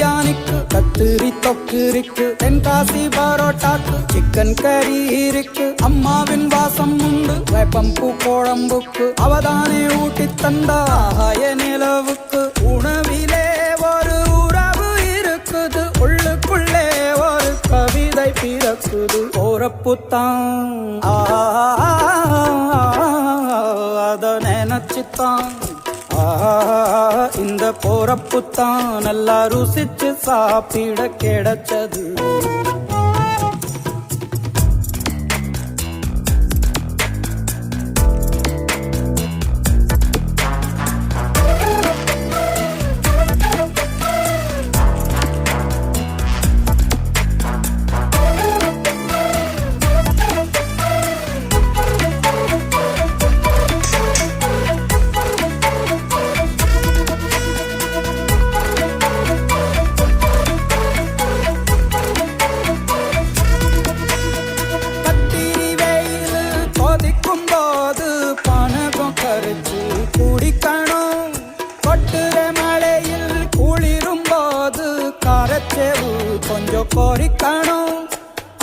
பிரியாணிக்கு கத்திரி தொக்கு இருக்கு தென்காசி பரோட்டாக்கு சிக்கன் கறி இருக்கு அம்மாவின் வாசம் உண்டு வேப்பம்பூ குழம்புக்கு அவதானே ஊட்டி தந்தாய நிலவுக்கு உணவிலே ஒரு உறவு இருக்குது உள்ளுக்குள்ளே ஒரு கவிதை பிறக்குது போறப்புத்தான் அத நினைச்சுத்தான் போறப்புத்தான் நல்லா ருசிச்சு சாப்பிட கிடைச்சது. கொஞ்சம் கொறிக்கணும்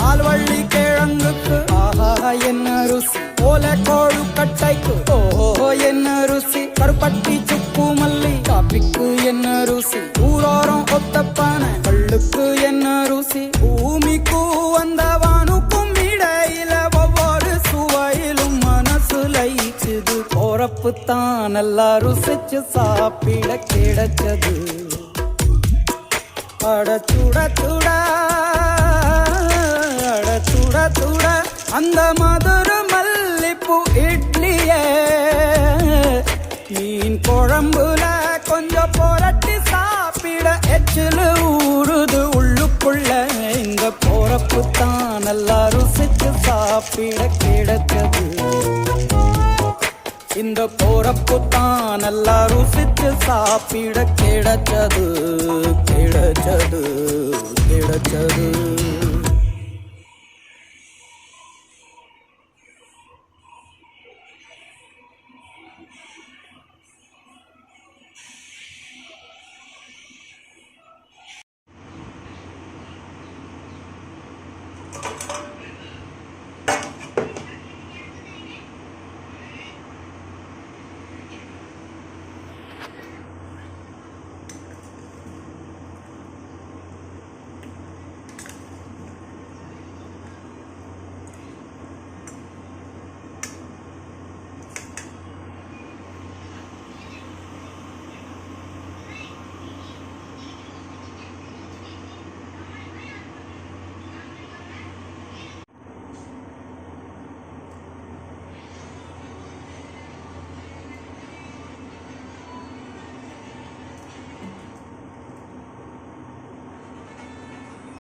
ஆல்வள்ளி கிழங்குக்கு ஆஹா என்ன ருசி ஓல கோழு கட்டைக்கு ஓஹோ என்ன ருசி கருப்பட்டி சுக்கு மல்லி காப்பிக்கு என்ன ருசி ஊரோரம் ஒத்தப்பான கள்ளுக்கு என்ன ருசி பூமிக்கு வந்த வானுக்கும் இடையில ஒவ்வொரு சுவையிலும் மனசு லயிச்சது. போறப்பு தான் நல்லா ருசிச்சு சாப்பிட கிடைச்சது. அட சுட சுட சுட அந்த மதுர மல்லிப்பூ இட்லியே மீன் குழம்புல கொஞ்சம் புரட்டி சாப்பிட எச்சில் ஊறுது. உள்ளுக்குள்ள இந்த போறப்பு தான் நல்லா ருசிச்சு சாப்பிட இந்த போறப்பு தான் நல்லா ருசிச்சு சாப்பிட கிடைச்சது கிடைச்சது கிடைச்சது.